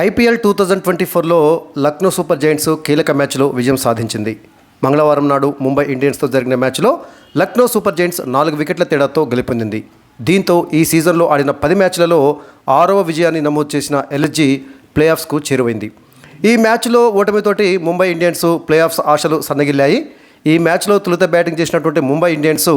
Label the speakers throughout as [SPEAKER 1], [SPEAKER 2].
[SPEAKER 1] IPL two thousand twenty ఫోర్లో Lucknow super Giants కీలక మ్యాచ్లో విజయం సాధించింది. మంగళవారం నాడు ముంబై ఇండియన్స్తో జరిగిన మ్యాచ్లో లక్నో సూపర్ జైంట్స్ నాలుగు వికెట్ల తేడాతో గెలుపొందింది. దీంతో ఈ సీజన్లో ఆడిన పది మ్యాచ్లలో ఆరవ విజయాన్ని నమోదు చేసిన ఎల్జీ ప్లే ఆఫ్స్కు చేరువైంది. ఈ మ్యాచ్లో ఓటమితోటి ముంబై ఇండియన్స్ ప్లే ఆఫ్స్ ఆశలు సన్నగిల్లాయి. ఈ మ్యాచ్లో తొలుత బ్యాటింగ్ చేసినటువంటి ముంబై ఇండియన్స్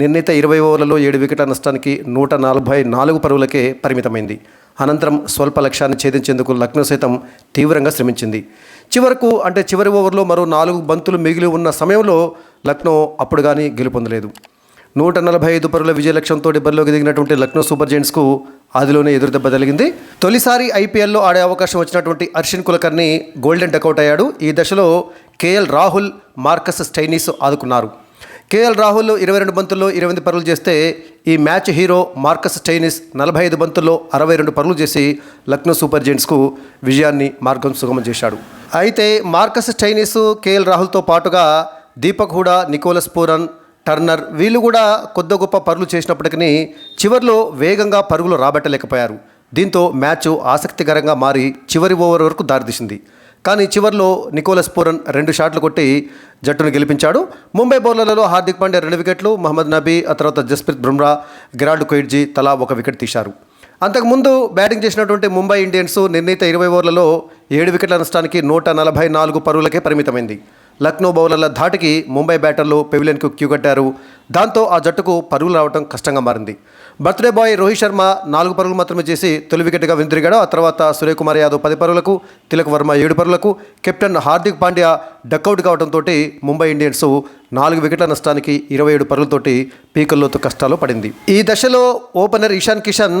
[SPEAKER 1] నిర్ణీత ఇరవై ఓవర్లలో ఏడు వికెట్ల నష్టానికి నూట నలభై నాలుగు పరుగులకే పరిమితమైంది. అనంతరం స్వల్ప లక్ష్యాన్ని ఛేదించేందుకు లక్నో సైతం తీవ్రంగా శ్రమించింది. చివరకు అంటే చివరి ఓవర్లో మరో నాలుగు బంతులు మిగిలి ఉన్న సమయంలో లక్నో అప్పుడు కానీ గెలుపొందలేదు. నూట నలభై ఐదు పరుల విజయ లక్ష్యంతో బరిలోకి దిగినటువంటి లక్నో సూపర్ జైంట్స్కు ఆదిలోనే ఎదురుదెబ్బ తగిలింది. తొలిసారి ఐపీఎల్లో ఆడే అవకాశం వచ్చినటువంటి అర్షిన్ కులకర్ని గోల్డెన్ డకౌట్ అయ్యాడు. ఈ దశలో కేఎల్ రాహుల్ మార్కస్ స్టైనీస్ ఆదుకున్నారు. కేఎల్ రాహుల్ ఇరవై రెండు బంతుల్లో ఇరవై ఎనిమిది పరుగులు చేస్తే ఈ మ్యాచ్ హీరో మార్కస్ స్టైనిస్ నలభై ఐదు బంతుల్లో అరవై రెండు పరుగులు చేసి లక్నో సూపర్ జెంట్స్కు విజయాన్ని మార్గం సుగమం చేశాడు. అయితే మార్కస్ స్టైనిస్ కేఎల్ రాహుల్తో పాటుగా Deepak Hooda Nicholas Pooran Turner వీళ్ళు కూడా కొద్ది గొప్ప పరుగులు చేసినప్పటికీ చివర్లో వేగంగా పరుగులు రాబట్టలేకపోయారు. దీంతో మ్యాచ్ ఆసక్తికరంగా మారి చివరి ఓవర్ వరకు దారితీసింది. కానీ చివర్లో నికోలస్ పూరన్ రెండు షాట్లు కొట్టి జట్టును గెలిపించాడు. ముంబై బౌలర్లలో హార్దిక్ పాండ్యా రెండు వికెట్లు మహమ్మద్ నబీ ఆ తర్వాత జస్ప్రీత్ బుమ్రా గిరాడ్ కొయిడ్జీ తలా ఒక వికెట్ తీశారు. అంతకుముందు బ్యాటింగ్ చేసినటువంటి ముంబై ఇండియన్స్ నిర్ణీత ఇరవై ఓవర్లలో ఏడు వికెట్ల నష్టానికి నూట నలభై నాలుగు పరుగులకే పరిమితమైంది. లక్నో బౌలర్ల ధాటికి ముంబై బ్యాటర్లు పెవిలియన్కు క్యూ కట్టారు దాంతో ఆ జట్టుకు పరుగులు రావడం కష్టంగా మారింది. బర్త్డే బాయ్ రోహిత్ శర్మ నాలుగు పరుగులు మాత్రమే చేసి తొలి వికెట్గా వెనుతిరిగాడు ఆ తర్వాత సూర్యకుమార్ యాదవ్ పది పరుగులకు తిలక్ వర్మ ఏడు పరుగులకు captain Hardik Pandya duck out కావడంతో ముంబై ఇండియన్స్ నాలుగు వికెట్ల నష్టానికి ఇరవై ఏడు పరుగులతోటి పీకల్లోతు కష్టాలు పడింది. ఈ దశలో ఓపెనర్ ఇషాన్ కిషన్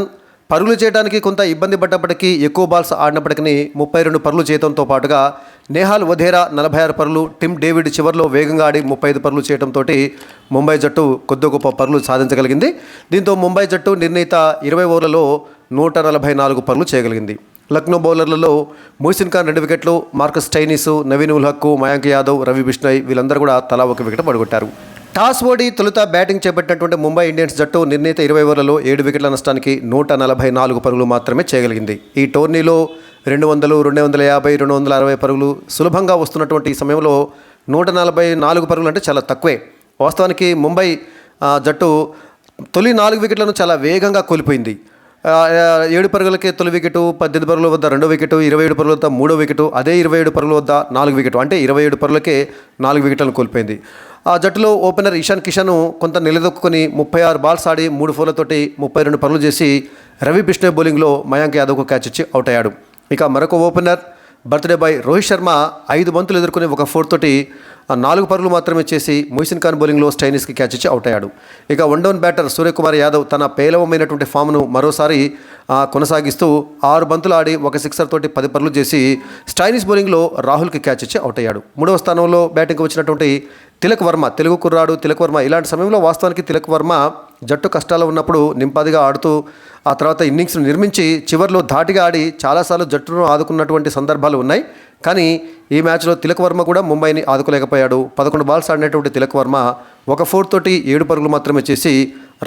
[SPEAKER 1] పరుగులు చేయడానికి కొంత ఇబ్బంది పడ్డప్పటికీ ఎక్కువ బాల్స్ ఆడినప్పటికీ ముప్పై రెండు పరుగులు చేయడంతో పాటుగా నేహాల్ వధేరా నలభై ఆరు పరులు టిమ్ డేవిడ్ చివర్లో వేగంగా ఆడి ముప్పై ఐదు పరులు చేయడంతో ముంబై జట్టు కొద్ది గొప్ప పరులు సాధించగలిగింది. దీంతో ముంబై జట్టు నిర్ణీత ఇరవై ఓవర్లలో నూట నలభై నాలుగు పరులు చేయగలిగింది. లక్నో బౌలర్లలో మోసిన్ ఖాన్ రెండు వికెట్లు మార్కస్ స్టైనిస్ నవీన్ ఉల్ హక్కు మయాంక్ యాదవ్ రవి బిష్ణయ్ వీళ్ళందరూ కూడా తలా ఒక వికెట్ పడగొట్టారు. టాస్ ఓడి తొలుత బ్యాటింగ్ చేపట్టినటువంటి ముంబై ఇండియన్స్ జట్టు నిర్ణీత ఇరవై ఓవర్లలో ఏడు వికెట్ల నష్టానికి నూట నలభై నాలుగు పరుగులు మాత్రమే చేయగలిగింది. ఈ టోర్నీలో రెండు వందలు రెండు వందల యాభై రెండు వందల అరవై పరుగులు సులభంగా వస్తున్నటువంటి ఈ సమయంలో నూట నలభై నాలుగు పరుగులు అంటే చాలా తక్కువే. వాస్తవానికి ముంబై జట్టు తొలి నాలుగు వికెట్లను చాలా వేగంగా కోల్పోయింది. ఏడు పరుగులకి తొలి వికెట్ పద్దెనిమిది పరుగుల వద్ద రెండో వికెట్ ఇరవై ఏడు పరుగుల వద్ద మూడో వికెట్ అదే ఇరవై ఏడు పరుగుల వద్ద నాలుగు వికెట్ అంటే ఇరవై ఏడు పరుగులకే నాలుగు వికెట్లను కోల్పోయింది. ఆ జట్టులో ఓపెనర్ ఇషాన్ కిషన్ కొంత నిలదొక్కుని ముప్పై ఆరు బాల్స్ ఆడి మూడు ఫోర్లతోటి ముప్పై రెండు పరుగులు చేసి రవి బిష్ణోయ్ బౌలింగ్లో మయాంక్ యాదవ్కు క్యాచ్ ఇచ్చి అవుట్ అయ్యాడు. ఇక మరొక opener birthday boy Rohit Sharma ఐదు బంతులు ఎదుర్కొని ఒక ఫోర్ తోటి నాలుగు పరుగులు మాత్రమే చేసి మొహసిన్ ఖాన్ బౌలింగ్లో స్టైనిస్కి క్యాచ్ ఇచ్చి అవుట్ అయ్యాడు. ఇక one down batter Suryakumar Yadav తన పేలవమైనటువంటి ఫామ్ను మరోసారి కొనసాగిస్తూ ఆరు బంతులు ఆడి ఒక సిక్సర్ తోటి పది పరులు చేసి స్టైనిస్ బౌలింగ్లో రాహుల్కి క్యాచ్ ఇచ్చి అవుట్ అయ్యాడు. మూడవ స్థానంలో బ్యాటింగ్కి వచ్చినటువంటి తిలక్ వర్మ తెలుగు కుర్రాడు తిలక్ వర్మ. ఇలాంటి సమయంలో వాస్తవానికి తిలక్ వర్మ జట్టు కష్టాలు ఉన్నప్పుడు నింపాదిగా ఆడుతూ ఆ తర్వాత ఇన్నింగ్స్ను నిర్మించి చివర్లో ధాటిగా ఆడి చాలాసార్లు జట్టును ఆదుకున్నటువంటి సందర్భాలు ఉన్నాయి. కానీ ఈ మ్యాచ్లో తిలక్ వర్మ కూడా ముంబైని ఆదుకోలేకపోయాడు. పదకొండు బాల్స్ ఆడినటువంటి తిలక్ వర్మ ఒక ఫోర్ తోటి ఏడు పరుగులు మాత్రమే చేసి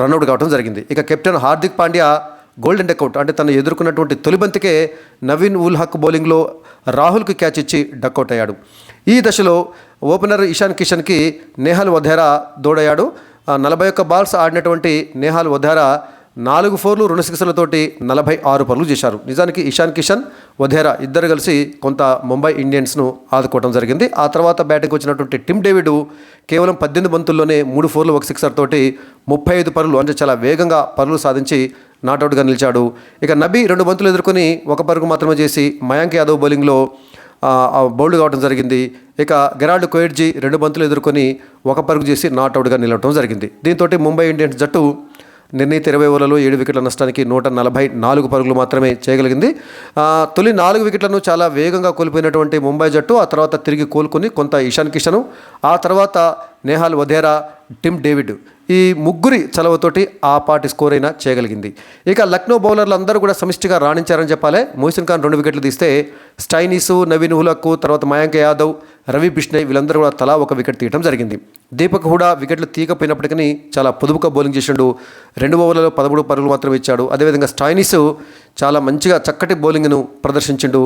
[SPEAKER 1] రన్అట్ కావడం జరిగింది. ఇక captain Hardik Pandya golden duck out అంటే తను ఎదుర్కొన్నటువంటి తొలి బంతికే నవీన్ ఉల్ హక్ బౌలింగ్లో రాహుల్కి క్యాచ్ ఇచ్చి డక్అవుట్ అయ్యాడు. ఈ దశలో ఓపెనర్ ఇషాన్ కిషన్కి నేహాల్ వధేరా దోడయ్యాడు. నలభై ఒక్క బాల్స్ ఆడినటువంటి నేహాల్ వధేరా నాలుగు ఫోర్లు రెండు సిక్స్లతోటి నలభై ఆరు పరులు చేశారు. నిజానికి ఇషాన్ కిషన్ వధేరా ఇద్దరు కలిసి కొంత ముంబై ఇండియన్స్ను ఆదుకోవడం జరిగింది. ఆ తర్వాత బ్యాటింగ్ వచ్చినటువంటి టిమ్ డేవిడ్ కేవలం పద్దెనిమిది బంతుల్లోనే మూడు ఫోర్లు ఒక సిక్సర్ తోటి ముప్పై ఐదు పరులు అంటే చాలా వేగంగా పరులు సాధించి నాటౌట్గా నిలిచాడు. ఇక నబీ రెండు బంతులు ఎదుర్కొని ఒక పరుగు మాత్రమే చేసి మయాంక్ యాదవ్ బౌలింగ్లో బౌల్డ్ కావడం జరిగింది. ఇక గెరాల్డ్ కోయిడ్జీ రెండు బంతులు ఎదుర్కొని ఒక పరుగు చేసి నాటౌట్గా నిలవడం జరిగింది. దీంతో ముంబై ఇండియన్స్ జట్టు నిర్ణీత ఇరవై ఓవర్లలో ఏడు వికెట్ల నష్టానికి నూట నలభై నాలుగు పరుగులు మాత్రమే చేయగలిగింది. తొలి నాలుగు వికెట్లను చాలా వేగంగా కోల్పోయినటువంటి ముంబై జట్టు ఆ తర్వాత తిరిగి కోలుకొని కొంత ఇషాన్ కిషను ఆ తర్వాత నేహాల్ వధేరా టిమ్ డేవిడ్ ఈ ముగ్గురి చలవతోటి ఆ పాటి స్కోర్ అయినా చేయగలిగింది. ఇక లక్నో బౌలర్లు అందరూ కూడా సమిష్టిగా రాణించారని చెప్పాలి. మోసిన్ ఖాన్ రెండు వికెట్లు తీస్తే స్టైనీసు నవీన్ హులక్కు తర్వాత మయాంక యాదవ్ రవి బిష్ణయ్ వీళ్ళందరూ కూడా తలా ఒక వికెట్ తీయడం జరిగింది. దీపక్ హుడా వికెట్లు తీయకపోయినప్పటికీ చాలా పొదుపుగా బౌలింగ్ చేసిండు. రెండు ఓవర్లలో పదమూడు పరుగులు మాత్రమే ఇచ్చాడు. అదేవిధంగా స్టైనిస్ చాలా మంచిగా చక్కటి బౌలింగ్ను ప్రదర్శించిండు.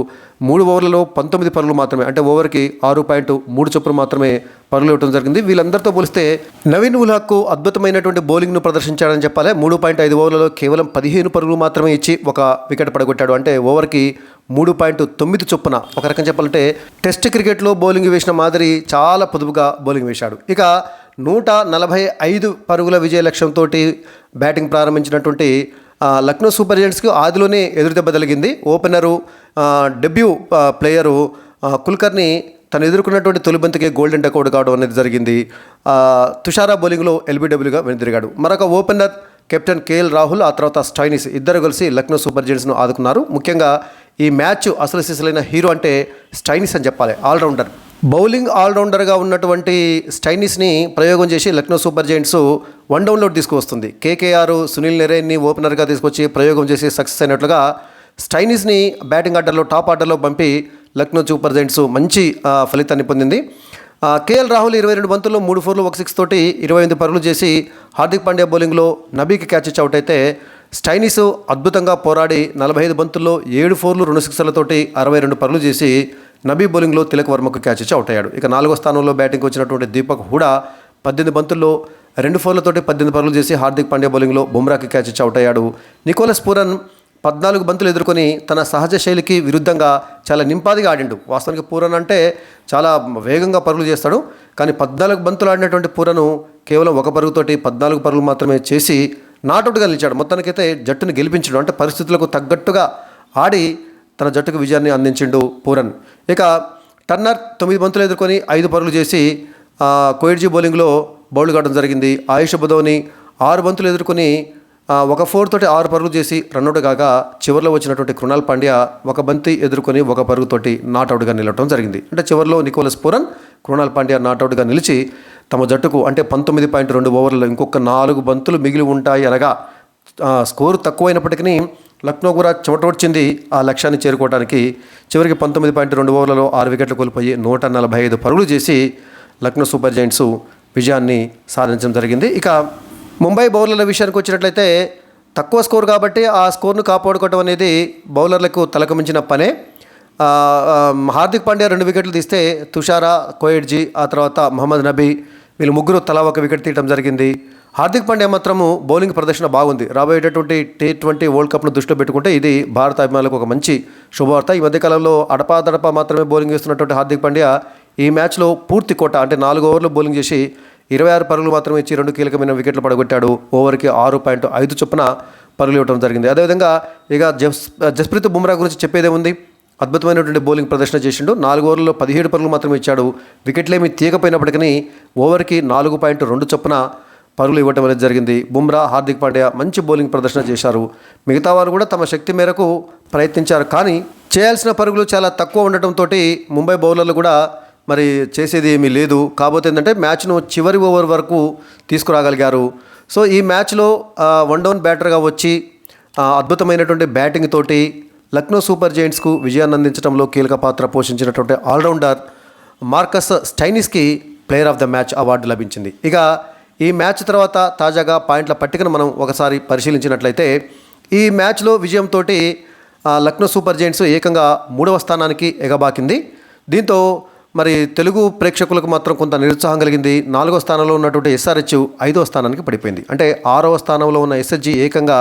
[SPEAKER 1] మూడు ఓవర్లలో పంతొమ్మిది పరుగులు మాత్రమే అంటే ఓవర్కి ఆరు పాయింట్ మూడు చొప్పున మాత్రమే పరుగులు ఇవ్వడం జరిగింది. వీళ్ళందరితో పోలిస్తే నవీన్ ఉల్హాక్కు అద్భుతమైనటువంటి బౌలింగ్ను ప్రదర్శించాడని చెప్పాలి. మూడు పాయింట్ ఐదు ఓవర్లలో కేవలం పదిహేను పరుగులు మాత్రమే ఇచ్చి ఒక వికెట్ పడగొట్టాడు. అంటే ఓవర్కి మూడు పాయింట్ తొమ్మిది చొప్పున ఒక రకం చెప్పాలంటే టెస్ట్ క్రికెట్లో బౌలింగ్ వేసిన మాదిరి చాలా పొదుపుగా బౌలింగ్ వేశాడు. ఇక నూట నలభై ఐదు పరుగుల విజయ లక్ష్యంతో బ్యాటింగ్ ప్రారంభించినటువంటి లక్నో సూపర్ జెంట్స్కి ఆదిలోనే ఎదురుదెబ్బ తగిలింది. ఓపెనరు డెబ్యూ ప్లేయరు కుల్కర్ని తను ఎదుర్కొన్నటువంటి తొలిబంతికే గోల్డెన్ డకౌట్ కావడం అనేది జరిగింది. తుషారా బౌలింగ్లో ఎల్బీడబ్ల్యూగా వెనుదిరిగాడు. మరొక ఓపెనర్ కెప్టెన్ కేఎల్ రాహుల్ ఆ తర్వాత స్టైనిస్ ఇద్దరు కలిసి లక్నో సూపర్ జెయింట్స్ను ఆదుకున్నారు. ముఖ్యంగా ఈ మ్యాచ్ అసలు సిసలైన హీరో అంటే స్టైనిస్ అని చెప్పాలి ఆల్రౌండర్. బౌలింగ్ ఆల్రౌండర్గా ఉన్నటువంటి స్టైనిస్ని ప్రయోగం చేసి లక్నో సూపర్ జెయింట్స్ వన్ డౌన్లో తీసుకువస్తుంది. కేకేఆర్ సునీల్ నెరేన్ని ఓపెనర్గా తీసుకొచ్చి ప్రయోగం చేసి సక్సెస్ అయినట్లుగా స్టైనిస్ని బ్యాటింగ్ ఆర్డర్లో టాప్ ఆర్డర్లో పంపి లక్నో సూపర్ జైంట్స్ మంచి ఫలితాన్ని పొందింది. కేఎల్ రాహుల్ ఇరవై రెండు బంతుల్లో మూడు ఫోర్లు ఒక సిక్స్ తోటి ఇరవై ఎనిమిది పరుగులు చేసి హార్దిక్ పాండ్యా బౌలింగ్లో నబీకి క్యాచ్ ఇచ్చి అవుట్ అయితే స్టైనిస్ అద్భుతంగా పోరాడి నలభై ఐదు బంతుల్లో ఏడు ఫోర్లు రెండు సిక్స్లతోటి అరవై రెండు పరుగులు చేసి నబీ బౌలింగ్లో తిలక్ వర్మకు క్యాచ్ ఇచ్చి అవుట్ అయ్యాడు. ఇక నాలుగో స్థానంలో బ్యాటింగ్కి వచ్చినటువంటి దీపక్ హుడా పద్దెనిమిది బంతుల్లో రెండు ఫోర్లతోటి పద్దెనిమిది పరుగులు చేసి హార్దిక్ పాండ్యా బౌలింగ్లో బుమ్రాకి క్యాచ్ ఇచ్చి అవుట్ అయ్యాడు. నికోలస్ పూరన్ పద్నాలుగు బంతులు ఎదుర్కొని తన సహజ శైలికి విరుద్ధంగా చాలా నింపాదిగా ఆడిండు. వాస్తవానికి పూరన్ అంటే చాలా వేగంగా పరుగులు చేస్తాడు. కానీ పద్నాలుగు బంతులు ఆడినటువంటి పూరను కేవలం ఒక పరుగుతోటి పద్నాలుగు పరుగులు మాత్రమే చేసి నాటౌట్గా నిలిచాడు. మొత్తానికైతే జట్టును గెలిపించాడు. అంటే పరిస్థితులకు తగ్గట్టుగా ఆడి తన జట్టుకు విజయాన్ని అందించిండు పూరన్. ఇక టర్నర్ తొమ్మిది బంతులు ఎదుర్కొని ఐదు పరుగులు చేసి కోయిడ్జీ బౌలింగ్లో బౌల్డ్ కావడం జరిగింది. ఆయుష్ బుధోని ఆరు బంతులు ఎదుర్కొని ఒక ఫోర్ తోటి ఆరు పరుగులు చేసి రన్అట్ కాగా చివరిలో వచ్చినటువంటి కృణాల్ పాండ్యా ఒక బంతి ఎదుర్కొని ఒక పరుగుతోటి నాట్అవుట్గా నిలవడం జరిగింది. అంటే చివరిలో నికోలస్ పూరన్ కృణాల్ పాండ్యా నాట్అవుట్గా నిలిచి తమ జట్టుకు అంటే పంతొమ్మిది పాయింట్ రెండు ఓవర్లలో ఇంకొక నాలుగు బంతులు మిగిలి ఉంటాయి అనగా ఆ, స్కోరు తక్కువైనప్పటికీ లక్నో కూడా చెమటొచ్చింది ఆ లక్ష్యాన్ని చేరుకోవడానికి చివరికి పంతొమ్మిది పాయింట్ రెండు ఓవర్లలో ఆరు వికెట్లు కోల్పోయి నూట నలభై ఐదు పరుగులు చేసి లక్నో సూపర్ జైంట్స్ విజయాన్ని సాధించడం జరిగింది. ఇక ముంబై బౌలర్ల విషయానికి వచ్చినట్లయితే తక్కువ స్కోర్ కాబట్టి ఆ స్కోర్ను కాపాడుకోవడం అనేది బౌలర్లకు తలకమించిన పనే. హార్దిక్ పాండ్యా రెండు వికెట్లు తీస్తే తుషారా కోయిడ్జీ ఆ తర్వాత మహమ్మద్ నబీ వీళ్ళు ముగ్గురు తలా ఒక వికెట్ తీయడం జరిగింది. హార్దిక్ పాండ్యా మాత్రము బౌలింగ్ ప్రదర్శన బాగుంది. రాబోయేటటువంటి టీ ట్వంటీ వరల్డ్ కప్ను దృష్టిలో పెట్టుకుంటే ఇది భారత అభిమానులకు ఒక మంచి శుభవార్త. ఈ మధ్యకాలంలో అడపాదడపా మాత్రమే బౌలింగ్ వేస్తున్నటువంటి హార్దిక్ పాండ్యా ఈ మ్యాచ్లో పూర్తి కోట అంటే నాలుగు ఓవర్లు బౌలింగ్ చేసి ఇరవై ఆరు పరుగులు మాత్రమే ఇచ్చి రెండు కీలకమైన వికెట్లు పడగొట్టాడు. ఓవర్కి ఆరు పాయింట్ ఐదు చొప్పున పరుగులు ఇవ్వడం జరిగింది. అదేవిధంగా ఇక జస్ జస్ప్రీత్ బుమ్రా గురించి చెప్పేదే ఉంది అద్భుతమైనటువంటి బౌలింగ్ ప్రదర్శన చేసిండు. నాలుగు ఓవర్లలో పదిహేడు పరుగులు మాత్రమే ఇచ్చాడు. వికెట్లేమి తీయకపోయినప్పటికీ ఓవర్కి నాలుగు పాయింట్ రెండు చొప్పున పరుగులు ఇవ్వటం అనేది జరిగింది. బుమ్రా హార్దిక్ పాండ్యా మంచి బౌలింగ్ ప్రదర్శన చేశారు. మిగతా వారు కూడా తమ శక్తి మేరకు ప్రయత్నించారు. కానీ చేయాల్సిన పరుగులు చాలా తక్కువ ఉండటంతో ముంబై బౌలర్లు కూడా మరి చేసేది ఏమీ లేదు. కాకపోతే ఏంటంటే మ్యాచ్ను చివరి ఓవర్ వరకు తీసుకురాగలిగారు. సో ఈ మ్యాచ్లో వన్ డౌన్ బ్యాటర్గా వచ్చి అద్భుతమైనటువంటి బ్యాటింగ్ తోటి లక్నో సూపర్ జైంట్స్కు విజయాన్ని అందించడంలో కీలక పాత్ర పోషించినటువంటి allrounder Marcus స్టైనిస్కి player of the match award లభించింది. ఇక ఈ మ్యాచ్ తర్వాత తాజాగా పాయింట్ల పట్టికను మనం ఒకసారి పరిశీలించినట్లయితే ఈ మ్యాచ్లో విజయంతో లక్నో సూపర్ జైంట్స్ ఏకంగా మూడవ స్థానానికి ఎగబాకింది. దీంతో మరి తెలుగు ప్రేక్షకులకు మాత్రం కొంత నిరుత్సాహం కలిగింది. నాలుగో స్థానంలో ఉన్నటువంటి ఎస్ఆర్హెచ్ ఐదవ స్థానానికి పడిపోయింది. అంటే ఆరవ స్థానంలో ఉన్న ఎస్హెచ్జి ఏకంగా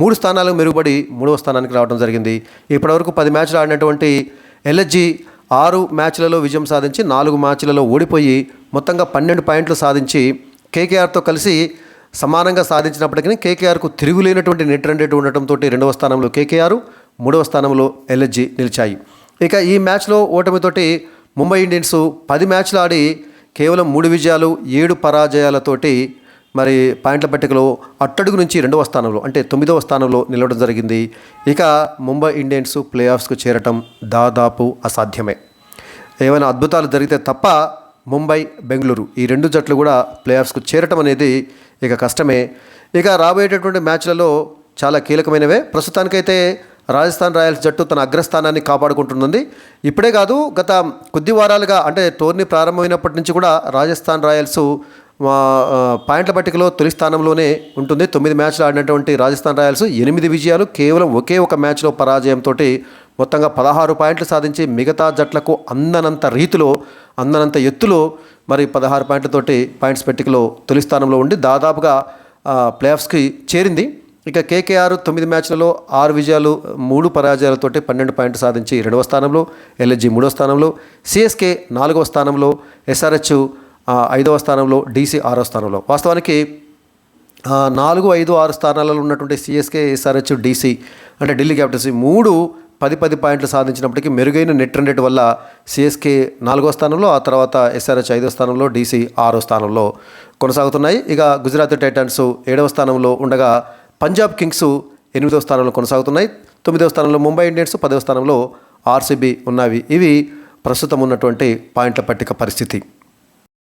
[SPEAKER 1] మూడు స్థానాలకు మెరుగుపడి మూడవ స్థానానికి రావడం జరిగింది. ఇప్పటివరకు పది మ్యాచ్లు ఆడినటువంటి ఎల్హెచ్జి ఆరు మ్యాచ్లలో విజయం సాధించి నాలుగు మ్యాచ్లలో ఓడిపోయి మొత్తంగా పన్నెండు పాయింట్లు సాధించి కేకేఆర్తో కలిసి సమానంగా సాధించినప్పటికీ కేకేఆర్కు తిరుగులేనటువంటి నెట్ రన్ రేటు ఉండటంతో రెండవ స్థానంలో కేకేఆర్ మూడవ స్థానంలో ఎల్హెచ్జి నిలిచాయి. ఇక ఈ మ్యాచ్లో ఓటమితోటి ముంబై ఇండియన్స్ పది మ్యాచ్లు ఆడి కేవలం మూడు విజయాలు ఏడు పరాజయాలతోటి మరి పాయింట్ల పట్టికలో అట్టడుగు నుంచి రెండవ స్థానంలో అంటే తొమ్మిదవ స్థానంలో నిలవడం జరిగింది. ఇక ముంబై ఇండియన్స్ ప్లే ఆఫ్స్కు చేరటం దాదాపు అసాధ్యమే. ఏమైనా అద్భుతాలు జరిగితే తప్ప ముంబై బెంగళూరు ఈ రెండు జట్లు కూడా ప్లే ఆఫ్స్కు చేరటం అనేది ఇక కష్టమే. ఇక రాబోయేటటువంటి మ్యాచ్లలో చాలా కీలకమైనవే. ప్రస్తుతానికైతే రాజస్థాన్ రాయల్స్ జట్టు తన అగ్రస్థానాన్ని కాపాడుకుంటున్నది ఇప్పుడే కాదు గత కొద్ది వారాలుగా అంటే టోర్నీ ప్రారంభమైనప్పటి నుంచి కూడా రాజస్థాన్ రాయల్స్ పాయింట్ల పట్టికలో తొలి స్థానంలోనే ఉంటుంది. తొమ్మిది మ్యాచ్లు ఆడినటువంటి రాజస్థాన్ రాయల్స్ ఎనిమిది విజయాలు కేవలం ఒకే ఒక మ్యాచ్లో పరాజయంతో మొత్తంగా పదహారు పాయింట్లు సాధించి మిగతా జట్లకు అందనంత రీతిలో అందనంత ఎత్తులో మరి పదహారు పాయింట్లతోటి పాయింట్స్ పెట్టికలో తొలి స్థానంలో ఉండి దాదాపుగా ప్లేఆఫ్స్కి చేరింది. ఇక కేకేఆర్ తొమ్మిది మ్యాచ్లలో ఆరు విజయాలు మూడు పరాజయాలతోటి పన్నెండు పాయింట్లు సాధించి రెండవ స్థానంలో ఎల్ఎస్జి మూడవ స్థానంలో సిఎస్కే నాలుగవ స్థానంలో ఎస్ఆర్హెచ్ ఐదవ స్థానంలో డీసీ ఆరో స్థానంలో. వాస్తవానికి నాలుగు ఐదు ఆరు స్థానాలలో ఉన్నటువంటి సిఎస్కే ఎస్ఆర్హెచ్ డీసీ అంటే ఢిల్లీ క్యాపిటల్స్ మూడు పది పది పాయింట్లు సాధించినప్పటికీ మెరుగైన నెట్ రన్ రేట్ వల్ల సిఎస్కే నాలుగో స్థానంలో ఆ తర్వాత ఎస్ఆర్హెచ్ ఐదో స్థానంలో డీసీ ఆరో స్థానంలో కొనసాగుతున్నాయి. ఇక గుజరాత్ టైటాన్స్ ఏడవ స్థానంలో ఉండగా పంజాబ్ కింగ్స్ ఎనిమిదవ స్థానంలో కొనసాగుతున్నాయి. తొమ్మిదవ స్థానంలో ముంబై ఇండియన్స్ పదవ స్థానంలో ఆర్సీబీ ఉన్నవి. ఇవి ప్రస్తుతం ఉన్నటువంటి పాయింట్ల పట్టిక పరిస్థితి.